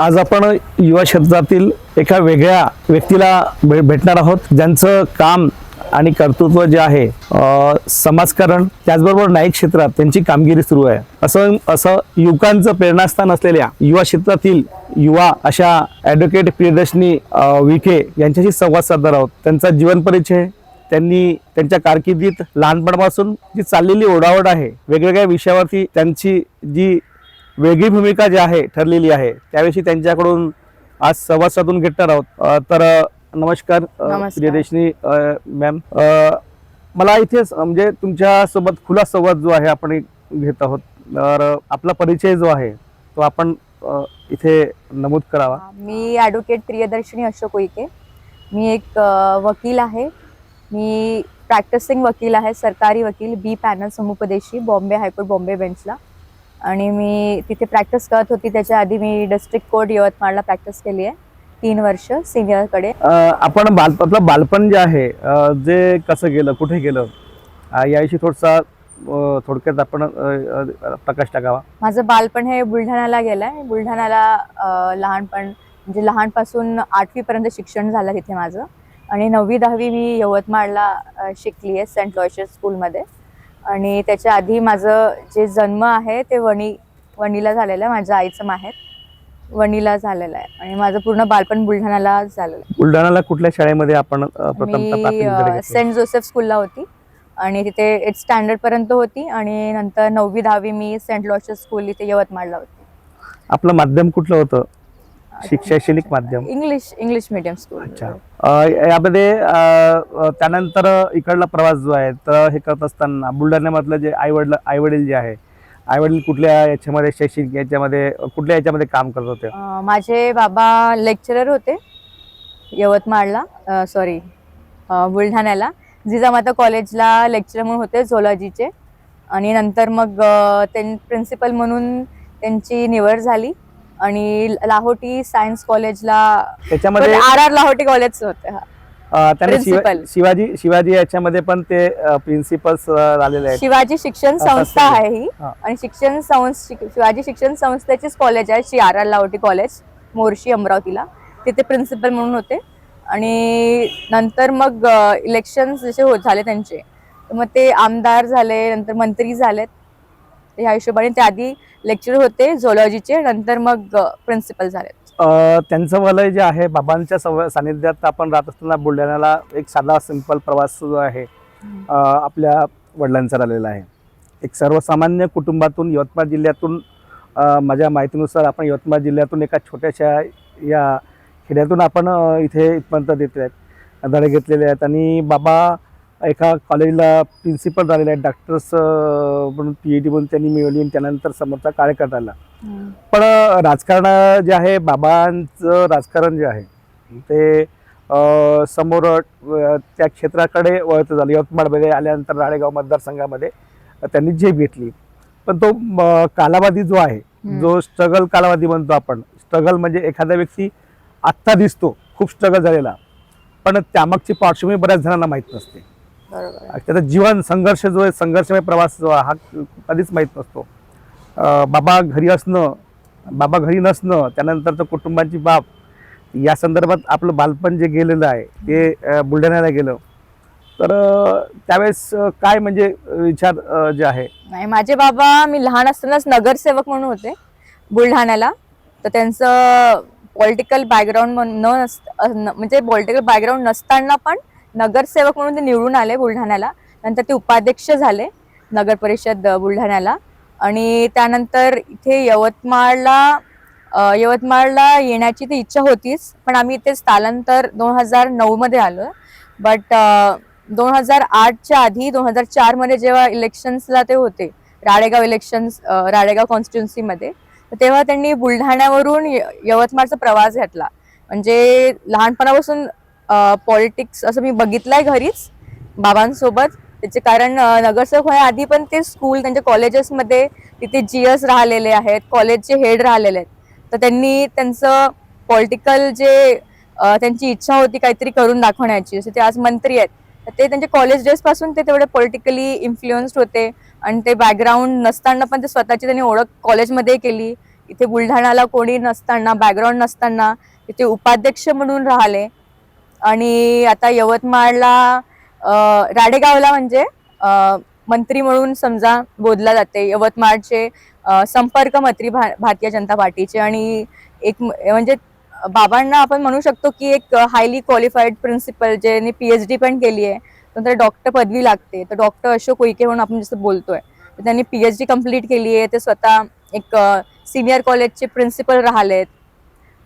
आज आपण युवा क्षेत्रातील एका वेगळ्या व्यक्तीला भे भेटणार आहोत. ज्यांचं काम आणि कर्तृत्व जे आहे समाजकारण त्याचबरोबर न्यायिक क्षेत्रात त्यांची कामगिरी सुरू आहे. असं असं युवकांचं प्रेरणास्थान असलेल्या युवा क्षेत्रातील युवा अशा ॲडव्होकेट प्रियदर्शनी विखे यांच्याशी संवाद साधणार आहोत. त्यांचा जीवन परिचय त्यांनी त्यांच्या कारकिर्दीत लहानपणापासून जी चाललेली ओढावड आहे वेगवेगळ्या विषयावरती त्यांची जी वेगळी भूमिका जी आहे ठरलेली आहे त्याविषयी त्यांच्याकडून आज संवाद साधून घेणार आहोत तर नमस्कार अ, मॅम. मला इथे म्हणजे तुमच्यासोबत खुला संवाद जो आहे आपण घेत आहोत. तर आपला परिचय जो आहे तो आपण इथे नमूद करावा. मी ॲडव्होकेट प्रियदर्शनी अशोक उईके. मी एक वकील आहे. मी प्रॅक्टिसिंग वकील आहे सरकारी वकील बी पॅनल समुपदेशी बॉम्बे हायकोर्ट बॉम्बे बेंचला आणि मी तिथे प्रॅक्टिस करत होती. त्याच्या आधी मी डिस्ट्रिक्ट कोर्ट यवतमाळला प्रॅक्टिस केली आहे तीन वर्ष सिनियरकडे आपण बाल आपलं बालपण जे आहे जे कसं गेलं कुठे गेलं याविषयी थोडसा थोडक्यात आपण प्रकाश टाकावा. माझं बालपण हे बुलढाण्याला गेलं आहे बुलढाण्याला लहानपण म्हणजे लहानपासून आठवीपर्यंत शिक्षण झालं तिथे माझं. आणि नववी दहावी मी यवतमाळला शिकली आहे सेंट लॉयशेस स्कूलमध्ये आणि त्याच्या आधी माझं जे जन्म आहे ते वणी वणीला झालेलं आहे माझ्या आईचं माहेर. वणीला झालेलं आहे आणि माझं पूर्ण बालपण बुलढाण्याला झालेलं आहे. बुलढाणाला कुठल्या शाळेमध्ये आपण अ, प्रथमतः घेतलं? सेंट जोसेफ स्कूलला होती आणि तिथे एट स्टँडर्ड पर्यंत होती आणि नंतर नववी दहावी मी सेंट लॉयशेस स्कूल इथे यवतमाळला होती. आपलं माध्यम कुठलं होतं? शिक- शैक्षणिक माध्यम. इंग्लिश इंग्लिश मीडियम स्कूल अच्छा. यामध्ये त्यानंतर इकडला प्रवास जो आहे तर हे करत असताना बुलढाण्यामधलं जे आई वडील आई वडील जे आहे आई वडील कुठल्या याच्यामध्ये शैक्षणिक याच्यामध्ये कुठल्या याच्यामध्ये काम करत होते? माझे बाबा लेक्चरर होते यवतमाळला सॉरी बुलढाण्याला. जिजामाता कॉलेजला लेक्चरर म्हणून होते झोलॉजीचे आणि नंतर मग त्यां प्रिन्सिपल म्हणून त्यांची निवड झाली. आणि लाहोटी सायन्स कॉलेजला त्याच्यामध्ये आर आर लाहोटी कॉलेज होते हा. त्यांनी शिवा-. शिवाजी शिवाजी याच्यामध्ये पण ते प्रिन्सिपल्स झालेले आहेत शिवाजी शिक्षण संस्था. आहे ही हा. आणि शिक्षण संस शिक- शिवाजी शिक्षण संस्थेचीच कॉलेज आहे Shri R R Lawati college Morshi अमरावतीला तिथे प्रिन्सिपल म्हणून होते आणि नंतर मग इलेक्शन जसे होत झाले त्यांचे मग ते आमदार झाले नंतर मंत्री झालेत तर ह्या हिशोबाने ते आधी लेक्चर होते झोलॉजीचे नंतर मग प्रिन्सिपल झालेत अ, त्यांचं वलय जे आहे बाबांच्या सव सानिध्यात आपण राहत असताना बुलढाण्याला एक साधा सिंपल प्रवास जो आहे. आपल्या वडिलांचा राहिलेला आहे. एक सर्वसामान्य कुटुंबातून यवतमाळ जिल्ह्यातून माझ्या माहितीनुसार आपण यवतमाळ जिल्ह्यातून एका छोट्याशा या खेड्यातून आपण इथे इथपर्यंत देत आहेत धडे घेतलेले आहेत. आणि बाबा एका कॉलेजला प्रिन्सिपल झालेले आहेत डॉक्टर्स म्हणून पी एच डी म्हणून त्यांनी मिळवली आणि त्यानंतर समोरचा कार्यकर्ता आला पण राजकारण जे आहे बाबांचं राजकारण जे आहे ते समोर त्या क्षेत्राकडे वळत झालं. यवतमाळमध्ये आल्यानंतर राळेगाव मतदारसंघामध्ये त्यांनी झेप घेतली. पण तो कालावधी जो आहे. जो स्ट्रगल कालावधी म्हणतो आपण स्ट्रगल म्हणजे एखादा व्यक्ती आत्ता दिसतो खूप स्ट्रगल झालेला. पण त्यामागची पार्श्वभूमी बऱ्याच जणांना माहीत नसते. त्याचा जीवन संघर्ष जो आहे संघर्षमय प्रवास जो आहे हा कधीच माहीत नसतो. बाबा घरी असणं बाबा घरी नसणं त्यानंतरचं कुटुंबाची बाब या संदर्भात आपलं बालपण जे गेलेलं आहे ते बुलढाण्याला गेलं. तर त्यावेळेस काय म्हणजे विचार जे आहे? नाही माझे बाबा मी लहान असतानाच नगरसेवक म्हणून होते बुलढाण्याला. तर त्यांचं पॉलिटिकल बॅकग्राऊंड न- म्हणजे पॉलिटिकल बॅकग्राऊंड नसताना पण नगरसेवक म्हणून ते निवडून आले बुलढाण्याला. नंतर ते उपाध्यक्ष झाले नगर परिषद बुलढाण्याला. आणि त्यानंतर इथे यवतमाळला यवतमाळला येण्याची ती इच्छा होतीच पण आम्ही इथे स्थलांतर दोन हजार नऊमध्ये आलो बट दोन हजार आठच्या आधी दोन हजार चारमध्ये जेव्हा इलेक्शन्सला ते होते राळेगाव इलेक्शन्स राळेगाव कॉन्स्टिट्युन्सीमध्ये तर तेव्हा त्यांनी बुलढाण्यावरून य- यवतमाळचा प्रवास घेतला. म्हणजे लहानपणापासून पॉलिटिक्स असं मी बघितलंय घरीच बाबांसोबत. त्याचे कारण नगरसेवक होण्याआधी पण ते स्कूल त्यांच्या कॉलेजेसमध्ये तिथे जी एस राहिलेले आहेत कॉलेजचे हेड राहिलेले आहेत. तर त्यांनी त्यांचं पॉलिटिकल जे त्यांची इच्छा होती काहीतरी करून दाखवण्याची जसे ते आज मंत्री आहेत. तर ते त्यांच्या कॉलेज डेजपासून ते तेवढे पॉलिटिकली इन्फ्लुएन्स्ड होते आणि ते बॅकग्राऊंड नसताना पण ते स्वतःची त्यांनी ओळख कॉलेजमध्ये केली. इथे बुलढाणाला कोणी नसताना बॅकग्राऊंड नसताना इथे उपाध्यक्ष म्हणून राहिले. आणि आता यवतमाळला राडेगावला म्हणजे मंत्री म्हणून समजा बोलला जाते. यवतमाळचे संपर्क मंत्री भा भारतीय जनता पार्टीचे आणि एक म्हणजे बाबांना आपण म्हणू शकतो की एक हायली क्वालिफाईड प्रिन्सिपल ज्यांनी पीएच डी पण केली आहे नंतर डॉक्टर पदवी लागते. तर डॉक्टर अशोक उईके म्हणून आपण जसं बोलतोय तर त्यांनी पीएच डी कंप्लीट केली आहे. ते स्वतः एक सिनियर कॉलेजचे प्रिन्सिपल राहिलेत.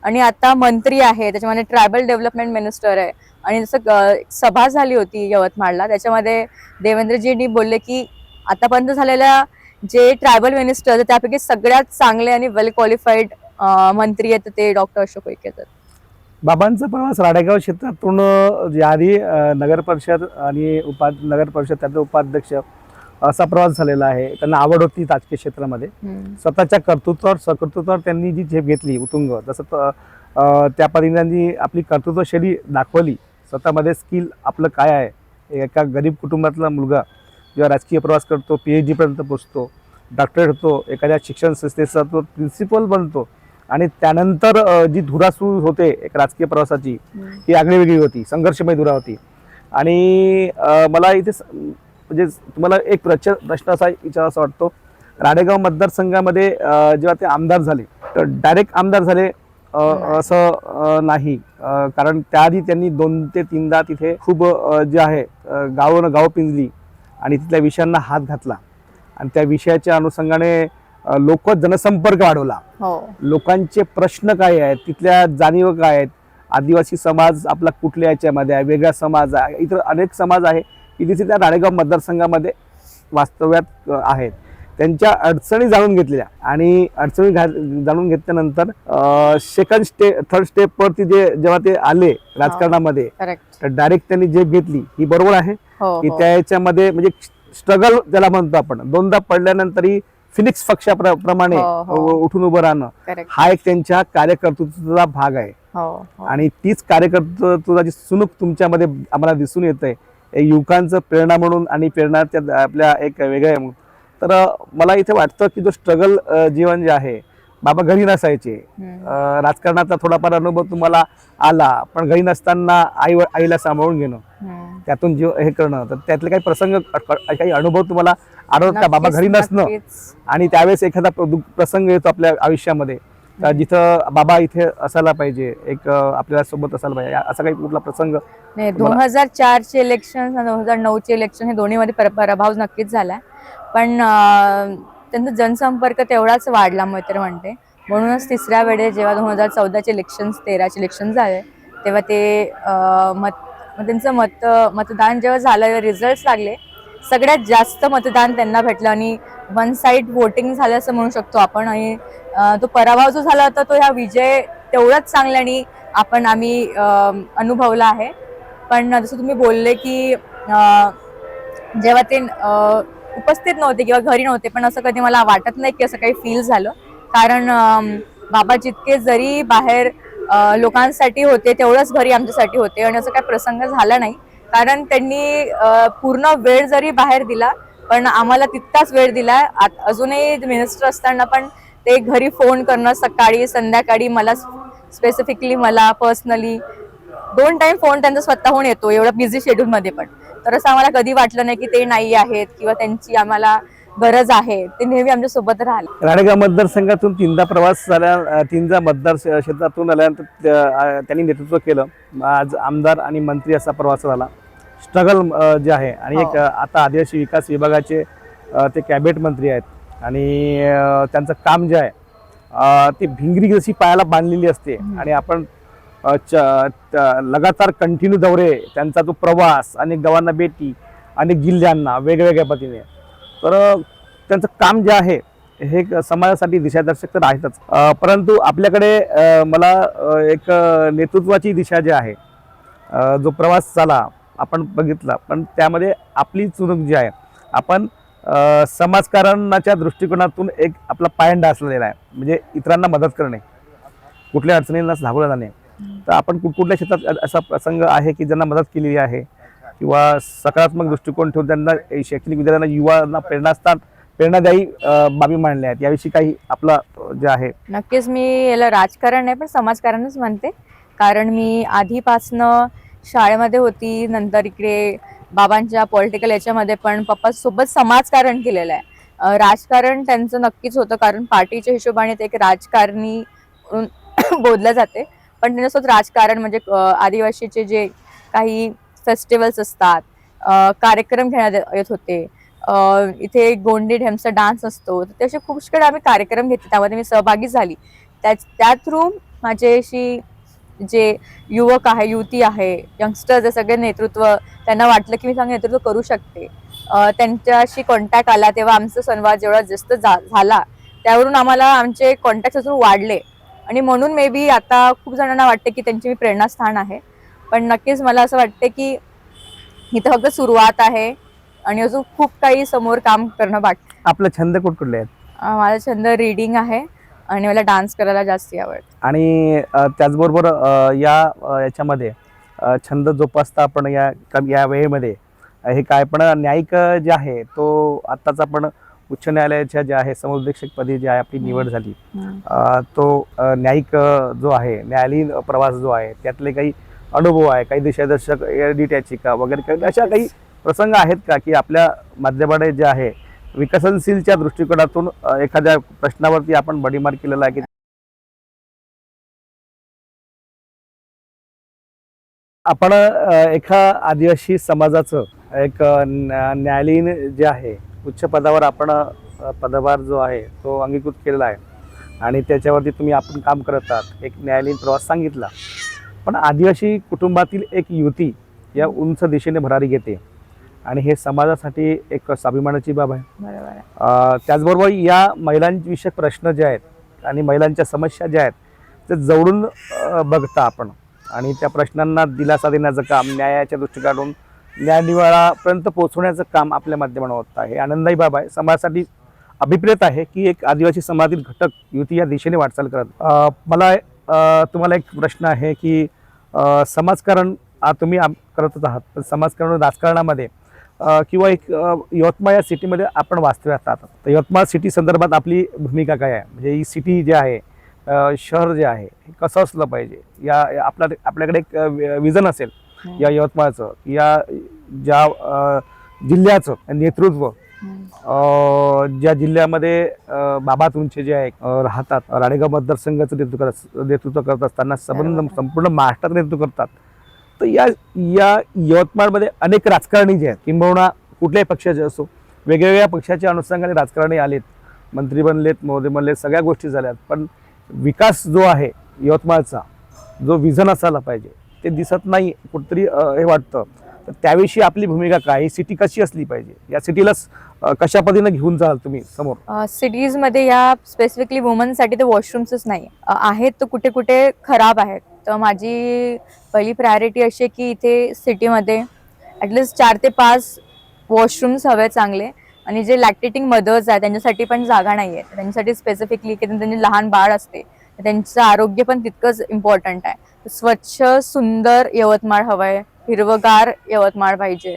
आणि आता मंत्री आहे त्याच्यामध्ये ट्रायबल डेव्हलपमेंट मिनिस्टर आहे. आणि जसं सभा झाली होती यवतमाळला त्याच्यामध्ये देवेंद्रजींनी बोलले की आतापर्यंत झालेल्या जे ट्रायबल मिनिस्टर आहेत त्यापैकी सगळ्यात चांगले आणि वेल क्वालिफाईड मंत्री आहेत ते डॉक्टर अशोक उईके आहेत. बाबांचा प्रवास राडेगाव क्षेत्रातून अ, नगर परिषद आणि उपा नगर परिषद त्यातले उपाध्यक्ष असा प्रवास झालेला आहे. त्यांना आवड होती राजकीय क्षेत्रामध्ये. स्वतःच्या कर्तृत्वावर सकर्तृत्वावर त्यांनी जी झेप घेतली उतुंग त- अ, त्या त्यांनी आपली कर्तृत्वशैली दाखवली. स्वतःमध्ये स्किल आपलं काय आहे? एका गरीब कुटुंबातला मुलगा जेव्हा राजकीय प्रवास करतो पी एच डीपर्यंत पोचतो डॉक्टरेट होतो एखाद्या शिक्षण संस्थेचा तो प्रिन्सिपल बनतो आणि त्यानंतर जी धुरा सुरू होते एक राजकीय प्रवासाची ही आगळी वेगळी होती संघर्षमय धुरा होती. आणि मला इथे म्हणजे तुम्हाला एक प्रच प्रश्न असा विचारावा वाटतो. राडेगाव मतदारसंघामध्ये जेव्हा ते आमदार झाले तर डायरेक्ट आमदार झाले. असं नाही. कारण त्याआधी त्यांनी दोन ते तीनदा तिथे खूप जे आहे अ, गावं गाव पिंजली आणि तिथल्या विषयांना हात घातला. आणि त्या विषयाच्या अनुषंगाने लोक जनसंपर्क वाढवला. हो. लोकांचे प्रश्न काय आहेत तिथल्या जाणीव काय आहेत? आदिवासी समाज आपला कुठल्या याच्यामध्ये आहे? वेगळा समाज आहे? इतर अनेक समाज आहे तिथे त्या राळेगाव मतदारसंघामध्ये वास्तव्यात आहेत त्यांच्या अडचणी जाणून घेतलेल्या आणि अडचणी घा जाणून घेतल्यानंतर सेकंड स्टे थर्ड स्टेपवरती जे जेव्हा ते आले राजकारणामध्ये करेक्ट तर डायरेक्ट त्यांनी जे घेतली ही बरोबर आहे हो की हो. त्या याच्यामध्ये म्हणजे स्ट्रगल ज्याला म्हणतो आपण दोनदा पडल्यानंतरही फिनिक्स पक्षाप्रमाणे हो, हो. उठून उभं राहणं हा एक त्यांच्या कार्यकर्तृत्वाचा भाग आहे हो हो. आणि तीच कार्यकर्तृत्वाची सुनूक तुमच्यामध्ये आम्हाला दिसून येत आहे युवकांचं प्रेरणा म्हणून आणि प्रेरणा त्या आपल्या एक वेगळ्या. तर मला इथे वाटतं की जो स्ट्रगल जीवन जे आहे बाबा घरी नसायचे राजकारणाचा थोडाफार अनुभव तुम्हाला आला पण घरी नसताना आई आईला सांभाळून घेणं. त्यातून जीव हे करणं तर त्यातले काही प्रसंग काही अनुभव तुम्हाला आठवत का बाबा घरी नसणं. आणि त्यावेळेस एखादा प्रसंग येतो आपल्या आयुष्यामध्ये का जिथं बाबा इथे असायला पाहिजे एक आपल्याला सोबत असायला पाहिजे असा काही कुठला प्रसंग नाही दोन हजार चारचे इलेक्शन आणि दोन हजार नऊचे इलेक्शन हे दोन्हीमध्ये पर- पराभव नक्कीच झालाय. पण त्यांचा जनसंपर्क तेवढाच वाढला मी तर म्हणते. म्हणूनच तिसऱ्या वेळेस जेव्हा दोन हजार चौदाचे इलेक्शन तेराचे इलेक्शन झाले तेव्हा ते मत त्यांचं मत मतदान जेव्हा झालं रिझल्ट लागले सगळ्यात जास्त मतदान त्यांना भेटलं आणि वन साईड वोटिंग झालं असं म्हणू शकतो आपण. आणि तो पराभव जो झाला होता तो ह्या विजय तेवढाच चांगल्याने आपण आम्ही अनुभवला आहे. पण जसं तुम्ही बोलले की जेव्हा ते उपस्थित नव्हते किंवा घरी नव्हते पण असं कधी मला वाटत नाही की असं काही फील झालं. कारण बाबा जितके जरी बाहेर लोकांसाठी होते तेवढंच घरी आमच्यासाठी होते आणि असं काही प्रसंग झाला नाही. कारण त्यांनी पूर्ण वेळ जरी बाहेर दिला पण आम्हाला तितकाच वेळ दिला. आत- अजूनही मिनिस्टर असताना पण ते घरी फोन करणं सकाळी संध्याकाळी मला स्पेसिफिकली मला पर्सनली दोन टाइम फोन त्यांचा स्वतःहून येतो एवढा बिझी शेड्यूलमध्ये पण. तर असं आम्हाला कधी वाटलं नाही की ते नाही आहेत किंवा त्यांची आम्हाला गरज आहे ते नेहमी आमच्यासोबत राहिले राणेगाव मतदारसंघातून तीनदा प्रवास झाल्या तीनदा मतदार क्षेत्रातून आल्यानंतर त्यांनी नेतृत्व केलं. आज आमदार आणि मंत्री असा प्रवास झाला. स्ट्रगल जे आहे आणि एक हो. आता आदिवासी विकास विभागाचे ते कॅबिनेट मंत्री आहेत. आणि त्यांचं काम जे आहे ते भिंगरी जशी पायाला बांधलेली असते. आणि आपण लगातार कंटिन्यू दौरे त्यांचा तो प्रवास अनेक गावांना भेटी अनेक जिल्ह्यांना वेगवेगळ्या पद्धतीने. तर त्यांचं काम जे आहे हे समाजासाठी दिशादर्शक तर आहेतच. परंतु आपल्याकडे मला एक नेतृत्वाची दिशा जी आहे जो प्रवास झाला आपण बघितला पण त्यामध्ये आपली चुनूक जी आहे आपण समाजकारणाच्या दृष्टिकोनातून एक आपला पायंडा असलेला आहे म्हणजे इतरांना मदत करणे कुठल्या अडचणींना धावलं जाणे. तर आपण कुठ कुठल्या क्षेत्रात असा प्रसंग आहे की ज्यांना मदत केलेली आहे? किंवा सकारात्मक दृष्टिकोन ठेवून त्यांना शैक्षणिक विद्यार्थ्यांना युवांना प्रेरणा असतात प्रेरणादायी बाबी मांडल्या आहेत. याविषयी काही आपला जे आहे. नक्कीच मी याला राजकारण नाही पण समाजकारणच म्हणते. कारण मी आधीपासनं शाळेमध्ये होती नंतर इकडे बाबांच्या पॉलिटिकल याच्यामध्ये पण पप्पासोबत समाजकारण केलेलं आहे. राजकारण त्यांचं नक्कीच होतं कारण पार्टीच्या हिशोबाने ते एक राजकारणी म्हणून जाते. पण त्यांच्यासोबत राजकारण म्हणजे आदिवासीचे जे काही फेस्टिवल्स असतात कार्यक्रम घेण्यात येत होते. इथे गोंडी ढेमचा डान्स असतो. तर असे खूप पुष्कळ आम्ही कार्यक्रम घेतले. त्यामध्ये मी सहभागी झाली. त्या त्या थ्रू माझ्याशी जे युवक आहे युवती आहे यंगस्टर्स आहे सगळे नेतृत्व त्यांना वाटलं की मी चांगलं नेतृत्व करू शकते. त्यांच्याशी कॉन्टॅक्ट आला तेव्हा आमचा संवाद जेवढा जास्त झाला त्यावरून आम्हाला आमचे कॉन्टॅक्ट अजून वाढले. आणि म्हणून मे बी आता खूप जणांना वाटते की त्यांची मी प्रेरणास्थान आहे. पण नक्कीच मला असं वाटते की इथं फक्त सुरुवात आहे आणि अजून खूप काही समोर काम करणं बाकी आपले छंद कुठकुठले आहेत? माझा छंद रीडिंग आहे आणि मला डान्स करायला जास्त आवडतं. आणि अ, त्याचबरोबर अ, या अ, याच्यामध्ये अ, छंद जोपासता आपण या कम- या वेळेमध्ये अ, हे काय? पण न्यायिक जे आहे तो आत्ताच आपण उच्च न्यायालयाच्या जे आहे समुपदेशकपदी जी आहे आपली निवड झाली. अ, तो अ, न्यायिक अ, जो आहे न्यायालयीन प्रवास जो आहे त्यातले काही अनुभव आहे काही दिशादर्शक एडिट याचिका वगैरे काही अशा काही प्रसंग आहेत का की आपल्या माध्यमाने जे आहे विकसनशीलच्या दृष्टिकोनातून एखाद्या प्रश्नावरती आपण बडीमार केलेला आहे की आपण एका आदिवासी समाजाचं एक न्या- न्यायालयीन जे आहे उच्च पदावर आपण पदभार जो आहे तो अंगीकृत केलेला आहे. आणि त्याच्यावरती तुम्ही आपण काम करत आहात. एक न्यायालयीन प्रवास सांगितला. पण आदिवासी कुटुंबातील एक युवती या उंच दिशेने भरारी घेते. आणि हे समाजासाठी एक स्वाभिमानाची बाब आहे. त्याचबरोबर या महिलांविषयक प्रश्न जे आहेत आणि महिलांच्या समस्या ज्या आहेत ते जवळून बघता आपण. आणि त्या प्रश्नांना दिलासा देण्याचं काम न्यायाच्या दृष्टिकोनातून न्यायनिवाडापर्यंत पोहोचवण्याचं काम आपल्या माध्यमातून होत आहे. आनंदाई बाब आहे. समाजासाठी अभिप्रेत आहे की एक आदिवासी समाजातील घटक युती या दिशेने वाटचाल करत. मला तुम्हाला एक प्रश्न आहे की समाजकारण तुम्ही आम- करतच आहात. पण समाजकारण राजकारणामध्ये किंवा एक यवतमाळ या सिटीमध्ये आपण वास्तव्यात आहात तर यवतमाळ सिटी संदर्भात आपली भूमिका काय आहे? म्हणजे ही सिटी जे आहे शहर जे आहे हे कसं असलं पाहिजे? या आपल्या आपल्याकडे एक विजन असेल या यवतमाळचं या ज्या जिल्ह्याचं नेतृत्व ज्या जिल्ह्यामध्ये बाबा तुमचे जे आहे राहतात राणेगाव मतदारसंघाचं नेतृत्व करत संबंध करत असताना संबंध. संपूर्ण महाराष्ट्रात नेतृत्व करतात. तर या या यवतमाळमध्ये अनेक राजकारणी जे आहेत किंबहुना कुठल्याही पक्षाचे असो वेगवेगळ्या पक्षाच्या अनुषंगाने राजकारणी आलेत मंत्री बनलेत मोदी बनलेत सगळ्या गोष्टी झाल्यात. पण विकास जो आहे यवतमाळचा जो विझन असायला पाहिजे ते दिसत नाही कुठतरी हे वाटतं. तर त्याविषयी आपली भूमिका काय? ही सिटी कशी असली पाहिजे? या सिटीला कशा पद्धतीनं घेऊन जाल तुम्ही समोर? सिटीजमध्ये या स्पेसिफिकली वुमनसाठी तर वॉशरूम्सच नाही. आहेत तर कुठे कुठे खराब आहेत. तर माझी पहिली प्रायोरिटी अशी आहे की इथे सिटीमध्ये ॲटलिस्ट चार ते पाच वॉशरूम्स हवे चांगले. आणि जे लॅक्टेटिंग मदर्स आहेत त्यांच्यासाठी पण जागा नाही आहे त्यांच्यासाठी स्पेसिफिकली की त्यांची लहान बाळ असते त्यांचं आरोग्य पण तितकंच इम्पॉर्टंट आहे. स्वच्छ सुंदर यवतमाळ हवं आहे हिरवगार यवतमाळ पाहिजे.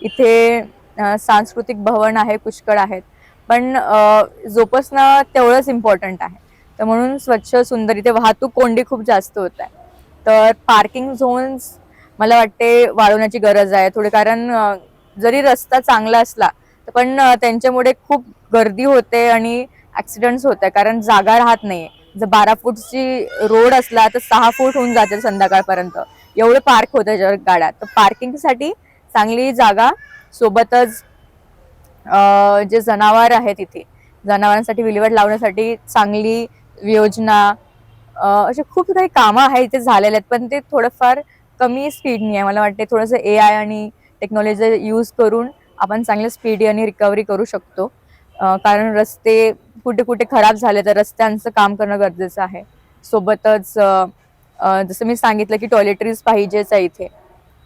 इथे सांस्कृतिक भवन आहे पुष्कळ आहेत. पण अ, जोपासणं तेवढंच इम्पॉर्टंट आहे. तर म्हणून स्वच्छ सुंदर इथे वाहतूक कोंडी खूप जास्त होत आहे. तर पार्किंग झोन्स मला वाटते वाढवण्याची गरज आहे. थोडे कारण जरी रस्ता चांगला असला तर पण त्यांच्यामुळे खूप गर्दी होते आणि ॲक्सिडेंट्स होत आहे. कारण जागा राहत नाही जर बारा फूटची रोड असला तर सहा फूट होऊन जाते संध्याकाळपर्यंत. एवढे पार्क होते त्याच्यावर गाड्या तर पार्किंगसाठी चांगली जागा सोबतच जे जनावर आहेत इथे जनावरांसाठी विल्हेवाट लावण्यासाठी चांगली योजना असे खूप काही कामं आहेत इथे झालेले आहेत पण ते थोडंफार कमी स्पीडनी आहे. मला वाटते थोडंसं ए आय आणि टेक्नॉलॉजी यूज करून आपण चांगल्या स्पीड आणि रिकव्हरी करू शकतो. कारण रस्ते कुठे कुठे खराब झाले तर रस्त्यांचं काम करणं गरजेचं आहे. सोबतच जसं मी सांगितलं की टॉयलेटरीज पाहिजेच आहे इथे.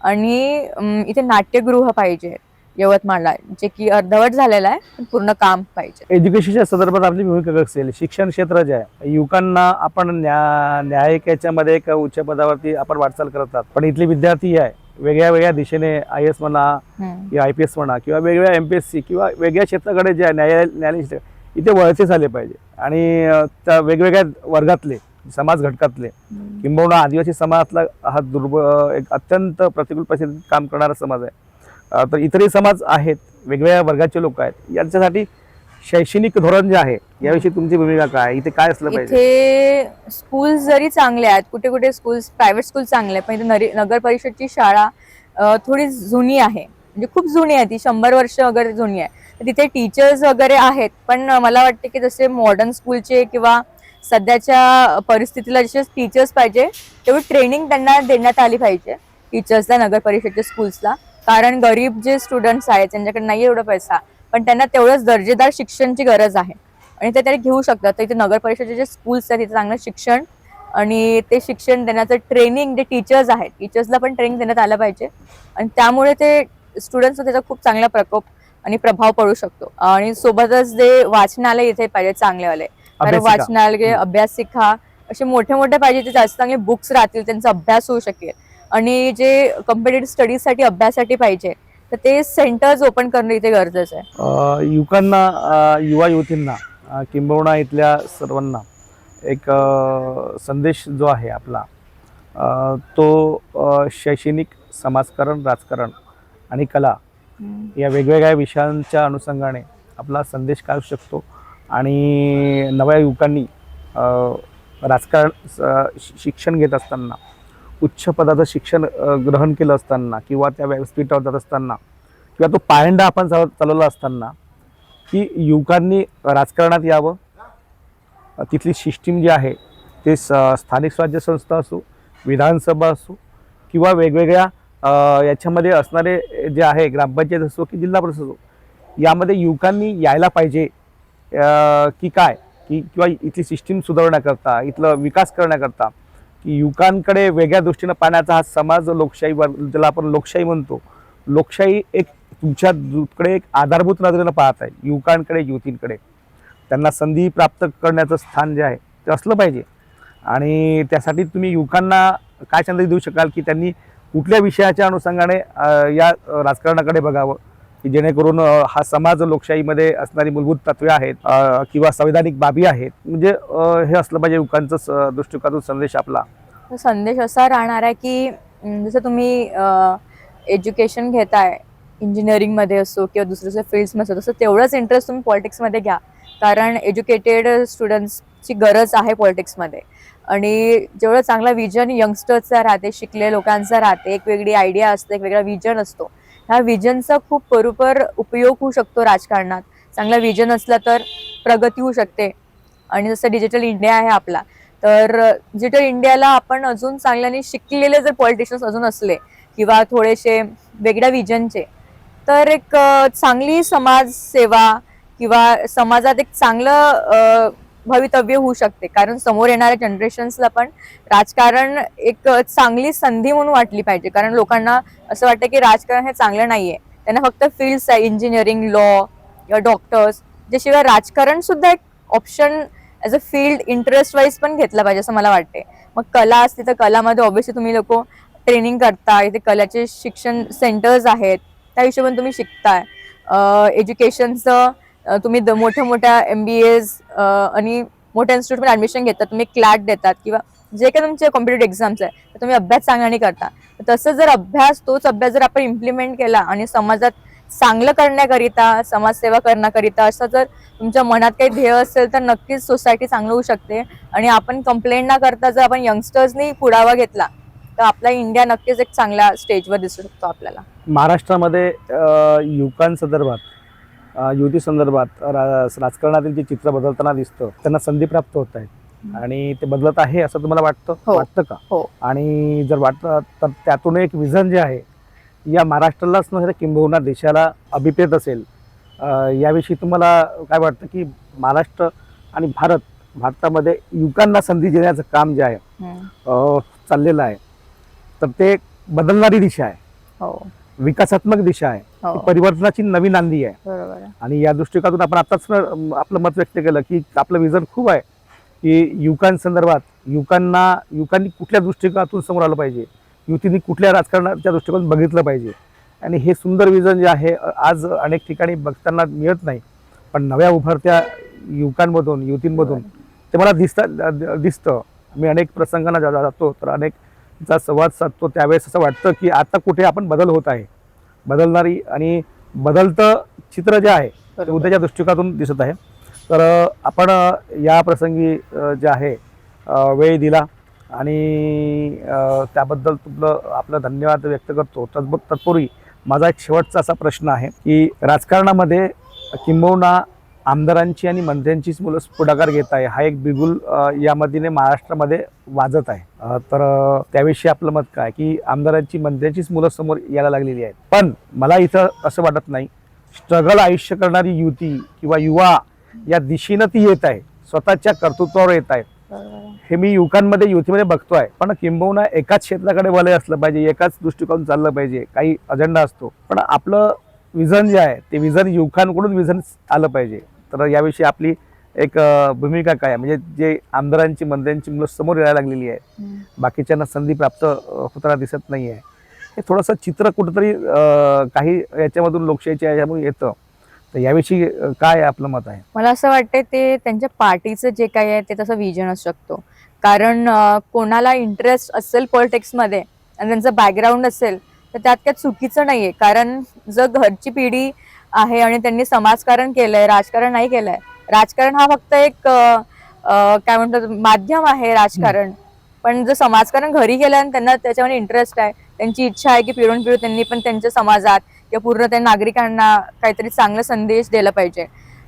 आणि इथे नाट्यगृह पाहिजे. यवतमाळला जे की अर्धवट झालेलं आहे पण पूर्ण काम पाहिजे. एज्युकेशनच्या संदर्भात आपली भूमिका असेल? शिक्षण क्षेत्र जे आहे युवकांना आपण न्या न्यायिक याच्यामध्ये एक उच्च पदावरती आपण वाटचाल करतात. पण इथले विद्यार्थी आहे वेगळ्या वेगळ्या दिशेने आय एस म्हणा. किंवा आय पी एस म्हणा किंवा वेगवेगळ्या एम पी एस सी किंवा वेगळ्या क्षेत्राकडे जे आहे, न्यायालय न्यायालयीन क्षेत्र इथे वळते झाले पाहिजे. आणि त्या वेगवेगळ्या वर्गातले समाज घटकातले. किंबहुना आदिवासी समाजातला हा दुर्ब एक अत्यंत प्रतिकूल परिस्थितीत काम करणारा समाज आहे. तर इतरही समाज आहेत वेगवेगळ्या वर्गाचे लोक आहेत यांच्यासाठी शैक्षणिक धोरण जे आहे याविषयी तुमची भूमिका काय? इथे काय असलं पाहिजे? इथे स्कूल जरी चांगले आहेत कुठे कुठे स्कूल्स प्रायव्हेट स्कूल चांगले आहेत पण इथे नगर परिषदची शाळा थोडी जुनी आहे. म्हणजे खूप जुनी आहे ती शंभर वर्ष वगैरे जुनी आहे. तिथे टीचर्स वगैरे आहेत पण मला वाटते की जसे मॉडर्न स्कूलचे किंवा सध्याच्या परिस्थितीला जसे टीचर्स पाहिजे तेवढी ट्रेनिंग त्यांना देण्यात आली पाहिजे टीचर्सला नगर परिषदच्या स्कूल्सला कारण गरीब जे स्टुडंट्स आहेत त्यांच्याकडे नाही एवढा पैसा पण त्यांना तेवढंच दर्जेदार शिक्षणची गरज आहे. आणि ते त्याने घेऊ शकतात. तर इथे नगर परिषदेचे जे स्कूल्स आहेत तिथे चांगलं शिक्षण आणि ते शिक्षण देण्याचं ट्रेनिंग जे टीचर्स आहेत टीचर्सला पण ट्रेनिंग देण्यात आलं पाहिजे. आणि त्यामुळे ते स्टुडंट्स त्याचा खूप चांगला प्रकोप आणि प्रभाव पडू शकतो. आणि सोबतच जे वाचनालय इथे पाहिजे चांगलेवाले कारण. वाचनालय अभ्यासिका असे मोठे मोठे पाहिजे ते जास्त चांगले बुक्स राहतील त्यांचा अभ्यास होऊ शकेल. आणि जे कम्पिटेटिव्ह स्टडीजसाठी अभ्यासासाठी पाहिजे तर ते सेंटर्स ओपन करणं इथे गरजेचं आहे. युवकांना युवा युवतींना किंबहुना इथल्या सर्वांना एक संदेश जो आहे आपला तो शैक्षणिक समाजकारण राजकारण आणि कला या वेगवेगळ्या विषयांच्या अनुषंगाने आपला संदेश काढू शकतो. आणि नव्या युवकांनी राजकारण शिक्षण घेत असताना उच्च पदाचं शिक्षण ग्रहण केलं असताना किंवा त्या व्यासपीठावर जात असताना किंवा तो पायंडा आपण चालव चालवला असताना की युवकांनी राजकारणात यावं. तिथली सिस्टीम जी आहे ते स स्थानिक स्वराज्य संस्था असो विधानसभा असो किंवा वेगवेगळ्या याच्यामध्ये असणारे जे आहे ग्रामपंचायत असो की जिल्हा परिषद असो यामध्ये युवकांनी यायला पाहिजे. की काय? की किंवा इथली सिस्टीम सुधारण्याकरता इथलं विकास करण्याकरता. की युवकांकडे वेगळ्या दृष्टीनं पाहण्याचा हा समाज लोकशाहीवर ज्याला आपण लोकशाही म्हणतो लोकशाही एक तुमच्याकडे एक आधारभूत नजरेनं पाहत आहे युवकांकडे युवतींकडे. त्यांना संधी प्राप्त करण्याचं स्थान जे आहे ते असलं पाहिजे. आणि त्यासाठी तुम्ही युवकांना काय संधी देऊ शकाल की त्यांनी कुठल्या विषयाच्या अनुषंगाने या राजकारणाकडे बघावं की जेणेकरून हा समाज लोकशाहीमध्ये असणारी मूलभूत तत्वे आहेत किंवा संविधानिक बाबी आहेत. म्हणजे हे असलं पाहिजे युवकांचं स- दृष्टिकोनातून संदेश आपला. संदेश असा राहणार आहे की जसं तुम्ही एज्युकेशन घेताय इंजिनिअरिंगमध्ये असो किंवा दुसऱ्या फील्ड्समध्ये असो तसं तेवढंच इंटरेस्ट तुम्ही पॉलिटिक्समध्ये घ्या. कारण एज्युकेटेड स्टुडंट्सची गरज आहे पॉलिटिक्समध्ये आणि जेवढं चांगला विजन यंगस्टर्सचा राहते शिकले लोकांचा राहते एक वेगळी आयडिया असते एक वेगळा विजन असतो. ह्या विजनचा खूप बरोबर उपयोग होऊ शकतो राजकारणात. चांगला विजन असला तर प्रगती होऊ शकते. आणि जसं डिजिटल इंडिया आहे आपला तर डिजिटल इंडियाला आपण अजून चांगल्याने शिकलेले जर पॉलिटिशियन्स अजून असले किंवा थोडेसे वेगळ्या विजनचे तर एक चांगली समाजसेवा किंवा समाजात एक चांगलं भवितव्य होऊ शकते. कारण समोर येणाऱ्या जनरेशन्सला पण राजकारण एक चांगली संधी म्हणून वाटली पाहिजे. कारण लोकांना असं वाटतं की राजकारण हे चांगलं नाही आहे त्यांना फक्त फील्ड्स आहे इंजिनिअरिंग लॉ किंवा डॉक्टर्स ज्याशिवाय राजकारण सुद्धा एक option as a field interest wise पण घेतला पाहिजे असं मला वाटते मग कला असते तर कलामध्ये ऑब्विसली तुम्ही लोक ट्रेनिंग करता इथे कलाचे शिक्षण सेंटर्स आहेत त्या हिशोबाने तुम्ही शिकताय. एज्युकेशनचं तुम्ही द- मोठ्या मोठ्या एम बी एज आणि मोठ्या इन्स्टिट्यूटमध्ये ॲडमिशन घेतात तुम्ही क्लॅट देतात किंवा जे काही तुमचे कॉम्पिटेटिव्ह एक्झाम्स आहे तर तुम्ही अभ्यास चांगल्याने करता. तसं जर अभ्यास तोच अभ्यास जर आपण इम्प्लिमेंट केला आणि समाजात चांगलं करण्याकरिता समाजसेवा करण्याकरिता असं जर तुमच्या मनात काही ध्येय असेल तर नक्कीच सोसायटी चांगलं होऊ शकते. आणि आपण कंप्लेंट न करता जर आपण यंगस्टर्सनी पुढावा घेतला तर आपला इंडिया नक्कीच एक चांगल्या स्टेजवर दिसू शकतो आपल्याला. महाराष्ट्रामध्ये युवकांसंदर्भात अ, युवती संदर्भात राजकारणातील जे चित्र बदलताना दिसतं त्यांना संधी प्राप्त होत आहेत. आणि ते बदलत आहे असं तुम्हाला वाटतं? हो. वाटतं का? हो. आणि जर वाटतं तर त्यातून एक विझन जे आहे या महाराष्ट्रालाच नव्हे तर किंबहुना देशाला अभिप्रेत असेल. याविषयी तुम्हाला काय वाटतं की महाराष्ट्र आणि भारत भारतामध्ये युवकांना संधी देण्याचं काम जे आहे चाललेलं आहे तर ते बदलणारी दिशा आहे. हो. विकासात्मक दिशा आहे. हो. परिवर्तनाची नवी नांदी आहे. आणि या दृष्टिकोनातून आपण आताच आपलं मत व्यक्त केलं की आपलं विजन खूप आहे की युवकांसंदर्भात युवकांना युवकांनी कुठल्या दृष्टिकोनातून समोर आलं पाहिजे? युतीने कुठल्या राजकारणाच्या दृष्टिकोन बघितलं पाहिजे. आणि हे सुंदर विजन जे आहे आज अनेक ठिकाणी बघताना मिळत नाही. पण नव्या उभरत्या युवकांमधून युवतींमधून ते मला दिसतात दिसतं. मी अनेक प्रसंगांना जा- जातो तर अनेकचा संवाद साधतो. त्यावेळेस असं वाटतं की आता कुठे आपण बदल होत आहे. बदलणारी आणि बदलतं चित्र जे आहे ते उद्याच्या दृष्टिकोनातून दिसत आहे. तर आपण या प्रसंगी जे आहे वेळ दिला. आणि त्याबद्दल तुमचं आपलं धन्यवाद व्यक्त करतो. तद् तत्पूर्वी माझा एक शेवटचा असा प्रश्न आहे की राजकारणामध्ये किंबहुना आमदारांची आणि मंत्र्यांचीच मुलं पुढाकार घेत आहे. हा एक बिगुल अ, यामधीने महाराष्ट्रामध्ये वाजत आहे. तर त्याविषयी आपलं मत काय? की आमदारांची मंत्र्यांचीच मुलं समोर यायला लागलेली आहेत. पण मला इथं असं वाटत नाही. स्ट्रगल आयुष्य करणारी युती किंवा युवा या दिशेनं ती येत आहे. स्वतःच्या कर्तृत्वावर येत आहे. हे मी युवकांमध्ये युवतीमध्ये बघतोय. पण किंबहुना एकाच क्षेत्राकडे वलय असलं पाहिजे एकाच दृष्टिकोन चाललं पाहिजे काही अजेंडा असतो. पण आपलं विजन जे आहे ते विजन युवकांकडून विजन आलं पाहिजे. तर याविषयी आपली एक भूमिका काय आहे? म्हणजे जे आमदारांची मंत्र्यांची मुलं समोर यायला लागलेली आहे. बाकीच्यांना संधी प्राप्त होताना दिसत नाही आहे हे थोडंसं चित्र कुठंतरी काही याच्यामधून लोकशाहीच्या याच्यामधून येतं. तर याविषयी काय आपलं मत आहे? मला असं वाटतं ते त्यांच्या पार्टीचं जे काही आहे ते तसं विजन असू शकतो. कारण कोणाला इंटरेस्ट असेल पॉलिटिक्समध्ये आणि त्यांचं बॅकग्राऊंड असेल तर त्यात काही चुकीचं नाहीये. कारण जर घरची पिढी आहे आणि त्यांनी समाजकारण केलंय राजकारण नाही केलंय राजकारण हा फक्त एक काय म्हणतात माध्यम आहे राजकारण. पण जर समाजकारण घरी केलं आणि त्यांना त्याच्यामध्ये इंटरेस्ट आहे त्यांची इच्छा आहे की पिढून पिढू त्यांनी पण त्यांच्या समाजात किंवा पूर्ण त्या नागरिकांना काहीतरी चांगला संदेश दिला पाहिजे.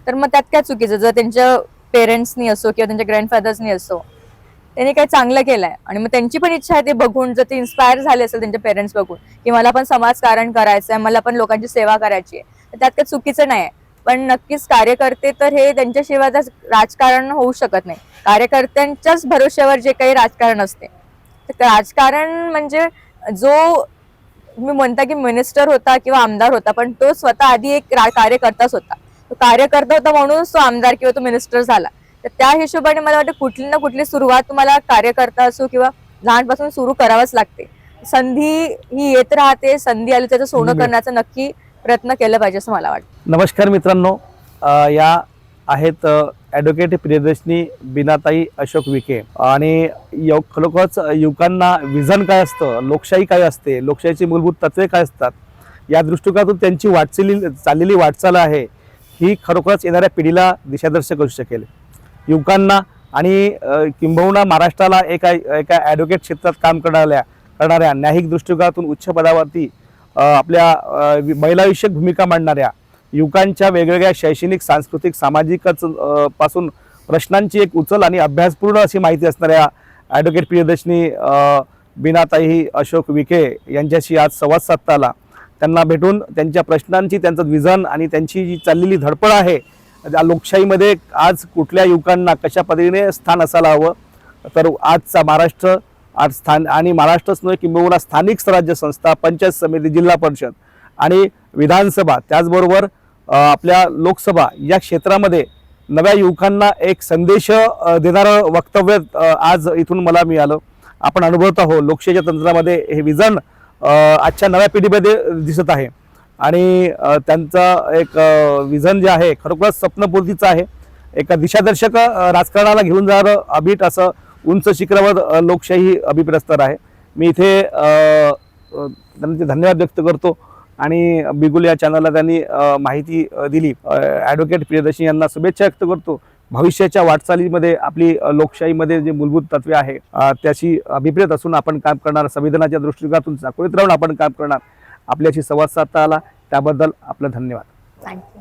तर मग त्यात काय चुकीचं? जर त्यांच्या पेरेंट्सनी असो किंवा त्यांच्या ग्रँडफादर्सनी असो त्यांनी काही चांगलं केलंय आणि मग त्यांची पण इच्छा आहे ते बघून जर ते इन्स्पायर झाले असेल त्यांच्या पेरेंट्स बघून की मला पण समाजकारण करायचं आहे मला पण लोकांची सेवा करायची आहे तर त्यात काही चुकीचं नाही पण नक्कीच कार्यकर्ते तर हे त्यांच्याशिवाय राजकारण होऊ शकत नाही. कार्यकर्त्यांच्याच भरोश्यावर जे काही राजकारण असते. तर राजकारण म्हणजे जो तुम्ही म्हणता की मिनिस्टर होता किंवा आमदार होता पण तो स्वतः आधी एक कार्यकर्ताच होता. तो कार्यकर्ता होता म्हणूनच तो आमदार किंवा तो मिनिस्टर झाला. तर त्या हिशोबाने मला वाटतं कुठली ना कुठली सुरुवात तुम्हाला कार्यकर्ता असो किंवा लहानपासून सुरू करावंच लागते. संधी ही येत राहते संधी आली त्याचं सोनं. करण्याचा नक्की प्रयत्न केला पाहिजे असं मला वाटतं. नमस्कार मित्रांनो. या आहेत ॲडव्होकेट प्रियदर्शनी बिनाताई अशोक विखे. आणि यव खरोखरच युवकांना विजन काय असतं लोकशाही काय असते लोकशाहीची मूलभूत तत्वे काय असतात या दृष्टिकोनातून त्यांची वाटचाली चाललेली वाटचाल आहे ही खरोखरच येणाऱ्या पिढीला दिशादर्शक करू शकेल. युवकांना आणि किंबहुना महाराष्ट्राला एका एका ॲडव्होकेट क्षेत्रात काम करणाऱ्या करणाऱ्या न्यायिक दृष्टिकोनातून उच्च पदावरती आपल्या महिलाविषयक भूमिका मांडणाऱ्या युवकांच्या वेगवेगळ्या शैक्षणिक सांस्कृतिक सामाजिकच पासून प्रश्नांची एक उचल आणि अभ्यासपूर्ण अशी माहिती असणाऱ्या ॲडव्होकेट प्रियदर्शनी बिनाताई अशोक विखे यांच्याशी आज संवाद साधता आला. त्यांना भेटून त्यांच्या प्रश्नांची त्यांचं विजन आणि त्यांची जी चाललेली धडपड आहे त्या लोकशाहीमध्ये आज कुठल्या युवकांना कशा पद्धतीने स्थान असायला हवं? तर आजचा महाराष्ट्र आज स्थान आणि महाराष्ट्रच नव्हे किंबहुना स्थानिक स्वराज्य संस्था पंचायत समिती जिल्हा परिषद आणि विधानसभा त्याचबरोबर आपल्या लोकसभा या क्षेत्रामध्ये नव्या युवकांना एक संदेश देणारं वक्तव्य आज इथून मला मिळालं. आपण अनुभवत आहोत लोकशाहीच्या तंत्रामध्ये हे विजन आजच्या नव्या पिढीमध्ये दिसत आहे. आणि त्यांचं एक विजन जे आहे खरोखरच स्वप्नपूर्तीचं आहे. एका दिशादर्शक राजकारणाला घेऊन जाणारं अबीट असं उंच शिखरावर लोकशाही अभिप्रस्तर आहे. मी इथे त्यांचे धन्यवाद व्यक्त करतो. आणि बिगुल या चॅनलला त्यांनी माहिती दिली. ॲडव्होकेट प्रियदर्शी यांना शुभेच्छा व्यक्त करतो. भविष्याच्या वाटचालीमध्ये आपली लोकशाहीमध्ये जे मूलभूत तत्वे आहे त्याशी अभिप्रेत असून आपण काम करणार संविधानाच्या दृष्टिकोनातून चाकोळीत राहून आपण काम करणार. आपल्याशी संवाद साधता आला. त्याबद्दल आपलं धन्यवाद. थँक्यू